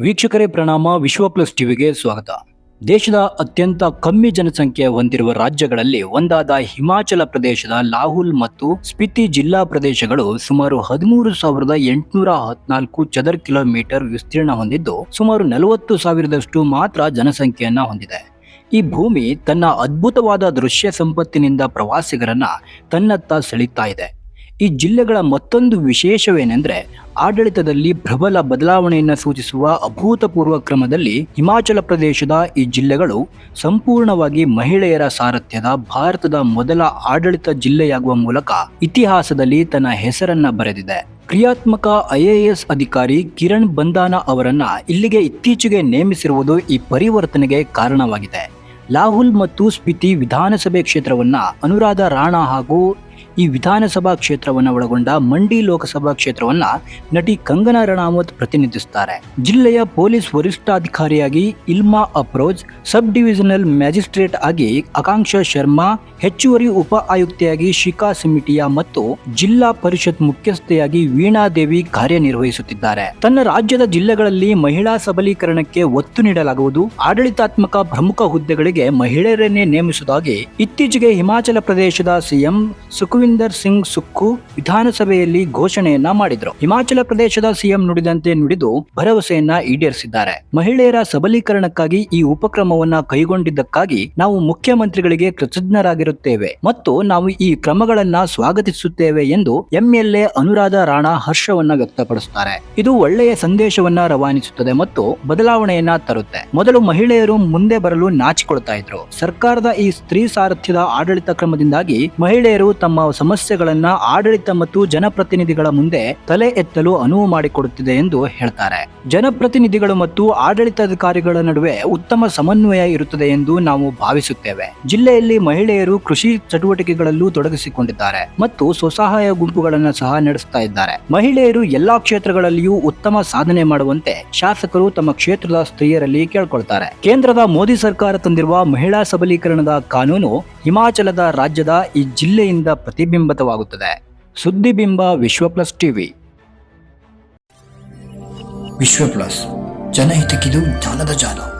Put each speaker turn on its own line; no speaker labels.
ವೀಕ್ಷಕರೇ ಪ್ರಣಾಮ, ವಿಶ್ವ ಪ್ಲಸ್ ಟಿವಿಗೆ ಸ್ವಾಗತ. ದೇಶದ ಅತ್ಯಂತ ಕಮ್ಮಿ ಜನಸಂಖ್ಯೆ ಹೊಂದಿರುವ ರಾಜ್ಯಗಳಲ್ಲಿ ಒಂದಾದ ಹಿಮಾಚಲ ಪ್ರದೇಶದ ಲಾಹುಲ್ ಮತ್ತು ಸ್ಪಿತಿ ಜಿಲ್ಲಾ ಪ್ರದೇಶಗಳು ಸುಮಾರು ಹದಿಮೂರು ಸಾವಿರದ ಎಂಟುನೂರ ಹದಿನಾಲ್ಕು ಚದರ್ ಕಿಲೋಮೀಟರ್ ವಿಸ್ತೀರ್ಣ ಹೊಂದಿದ್ದು ಸುಮಾರು ನಲವತ್ತು ಸಾವಿರದಷ್ಟು ಮಾತ್ರ ಜನಸಂಖ್ಯೆಯನ್ನು ಹೊಂದಿದೆ. ಈ ಭೂಮಿ ತನ್ನ ಅದ್ಭುತವಾದ ದೃಶ್ಯ ಸಂಪತ್ತಿನಿಂದ ಪ್ರವಾಸಿಗರನ್ನ ತನ್ನತ್ತ ಸೆಳೀತಾ ಇದೆ. ಈ ಜಿಲ್ಲೆಗಳ ಮತ್ತೊಂದು ವಿಶೇಷವೇನೆಂದ್ರೆ ಆಡಳಿತದಲ್ಲಿ ಪ್ರಬಲ ಬದಲಾವಣೆಯನ್ನು ಸೂಚಿಸುವ ಅಭೂತಪೂರ್ವ ಕ್ರಮದಲ್ಲಿ ಹಿಮಾಚಲ ಪ್ರದೇಶದ ಈ ಜಿಲ್ಲೆಗಳು ಸಂಪೂರ್ಣವಾಗಿ ಮಹಿಳೆಯರ ಸಾರಥ್ಯದ ಭಾರತದ ಮೊದಲ ಆಡಳಿತ ಜಿಲ್ಲೆಯಾಗುವ ಮೂಲಕ ಇತಿಹಾಸದಲ್ಲಿ ತನ್ನ ಹೆಸರನ್ನ ಬರೆದಿದೆ. ಕ್ರಿಯಾತ್ಮಕ ಐಎಎಸ್ ಅಧಿಕಾರಿ ಕಿರಣ್ ಬಂದಾನ ಅವರನ್ನ ಇಲ್ಲಿಗೆ ಇತ್ತೀಚೆಗೆ ನೇಮಿಸಿರುವುದು ಈ ಪರಿವರ್ತನೆಗೆ ಕಾರಣವಾಗಿದೆ. ಲಾಹುಲ್ ಮತ್ತು ಸ್ಪಿತಿ ವಿಧಾನಸಭೆ ಕ್ಷೇತ್ರವನ್ನ ಅನುರಾಧ ರಾಣಾ ಹಾಗೂ ಈ ವಿಧಾನಸಭಾ ಕ್ಷೇತ್ರವನ್ನು ಒಳಗೊಂಡ ಮಂಡಿ ಲೋಕಸಭಾ ಕ್ಷೇತ್ರವನ್ನ ನಟಿ ಕಂಗನಾ ರಣಾವತ್ ಪ್ರತಿನಿಧಿಸುತ್ತಾರೆ. ಜಿಲ್ಲೆಯ police ವರಿಷ್ಠಾಧಿಕಾರಿಯಾಗಿ Ilma Afroz, sub divisional magistrate ಆಗಿ ಆಕಾಂಕ್ಷ ಶರ್ಮಾ, ಹೆಚ್ಚುವರಿ ಉಪ ಆಯುಕ್ತೆಯಾಗಿ ಶಿಖಾ ಸಿಮಿಟಿಯಾ ಮತ್ತು ಜಿಲ್ಲಾ ಪರಿಷತ್ ಮುಖ್ಯಸ್ಥೆಯಾಗಿ ವೀಣಾದೇವಿ ಕಾರ್ಯನಿರ್ವಹಿಸುತ್ತಿದ್ದಾರೆ. ತನ್ನ ರಾಜ್ಯದ ಜಿಲ್ಲೆಗಳಲ್ಲಿ ಮಹಿಳಾ ಸಬಲೀಕರಣಕ್ಕೆ ಒತ್ತು ನೀಡಲಾಗುವುದು. ಆಡಳಿತಾತ್ಮಕ ಪ್ರಮುಖ ಹುದ್ದೆಗಳಿಗೆ ಮಹಿಳೆಯರನ್ನೇ ನೇಮಿಸುವುದಾಗಿ ಇತ್ತೀಚೆಗೆ ಹಿಮಾಚಲ ಪ್ರದೇಶದ ಸಿಎಂ ಸುಖವಿಂದರ್ ಸಿಂಗ್ ಸುಕ್ಕು ವಿಧಾನಸಭೆಯಲ್ಲಿ ಘೋಷಣೆಯನ್ನ ಮಾಡಿದ್ರು. ಹಿಮಾಚಲ ಪ್ರದೇಶದ ಸಿಎಂ ನುಡಿದಂತೆ ನುಡಿದು ಭರವಸೆಯನ್ನ ಈಡೇರಿಸಿದ್ದಾರೆ. ಮಹಿಳೆಯರ ಸಬಲೀಕರಣಕ್ಕಾಗಿ ಈ ಉಪಕ್ರಮವನ್ನ ಕೈಗೊಂಡಿದ್ದಕ್ಕಾಗಿ ನಾವು ಮುಖ್ಯಮಂತ್ರಿಗಳಿಗೆ ಕೃತಜ್ಞರಾಗಿರುತ್ತೇವೆ ಮತ್ತು ನಾವು ಈ ಕ್ರಮಗಳನ್ನ ಸ್ವಾಗತಿಸುತ್ತೇವೆ ಎಂದು ಎಂಎಲ್ಎ ಅನುರಾಧ ರಾಣಾ ಹರ್ಷವನ್ನ ವ್ಯಕ್ತಪಡಿಸುತ್ತಾರೆ ಇದು ಒಳ್ಳೆಯ ಸಂದೇಶವನ್ನ ರವಾನಿಸುತ್ತದೆ ಮತ್ತು ಬದಲಾವಣೆಯನ್ನ ತರುತ್ತೆ. ಮೊದಲು ಮಹಿಳೆಯರು ಮುಂದೆ ಬರಲು ನಾಚಿಕೊಳ್ತಾ ಇದ್ರು. ಸರ್ಕಾರದ ಈ ಸ್ತ್ರೀ ಸಾರಥ್ಯದ ಆಡಳಿತ ಕ್ರಮದಿಂದಾಗಿ ಮಹಿಳೆಯರು ತಮ್ಮ ಸಮಸ್ಯೆಗಳನ್ನ ಆಡಳಿತ ಮತ್ತು ಜನಪ್ರತಿನಿಧಿಗಳ ಮುಂದೆ ತಲೆ ಎತ್ತಲು ಅನುವು ಮಾಡಿಕೊಡುತ್ತಿದೆ ಎಂದು ಹೇಳ್ತಾರೆ. ಜನಪ್ರತಿನಿಧಿಗಳು ಮತ್ತು ಆಡಳಿತಾಧಿಕಾರಿಗಳ ನಡುವೆ ಉತ್ತಮ ಸಮನ್ವಯ ಇರುತ್ತದೆ ಎಂದು ನಾವು ಭಾವಿಸುತ್ತೇವೆ. ಜಿಲ್ಲೆಯಲ್ಲಿ ಮಹಿಳೆಯರು ಕೃಷಿ ಚಟುವಟಿಕೆಗಳಲ್ಲೂ ತೊಡಗಿಸಿಕೊಂಡಿದ್ದಾರೆ ಮತ್ತು ಸ್ವಸಹಾಯ ಗುಂಪುಗಳನ್ನು ಸಹ ನಡೆಸ್ತಾ ಇದ್ದಾರೆ. ಮಹಿಳೆಯರು ಎಲ್ಲಾ ಕ್ಷೇತ್ರಗಳಲ್ಲಿಯೂ ಉತ್ತಮ ಸಾಧನೆ ಮಾಡುವಂತೆ ಶಾಸಕರು ತಮ್ಮ ಕ್ಷೇತ್ರದ ಸ್ತ್ರೀಯರಲ್ಲಿ ಕೇಳ್ಕೊಳ್ತಾರೆ. ಕೇಂದ್ರದ ಮೋದಿ ಸರ್ಕಾರ ತಂದಿರುವ ಮಹಿಳಾ ಸಬಲೀಕರಣದ ಕಾನೂನು ಹಿಮಾಚಲದ ರಾಜ್ಯದ ಈ ಜಿಲ್ಲೆಯಿಂದ ಪ್ರತಿಬಿಂಬಿತವಾಗುತ್ತದೆ. ಸುದ್ದಿಬಿಂಬ Vishwa plus TV.
Vishwa plus. ಜನಹಿತಕ್ಕಿದು ಜ್ಞಾನದ ಜಾಲ.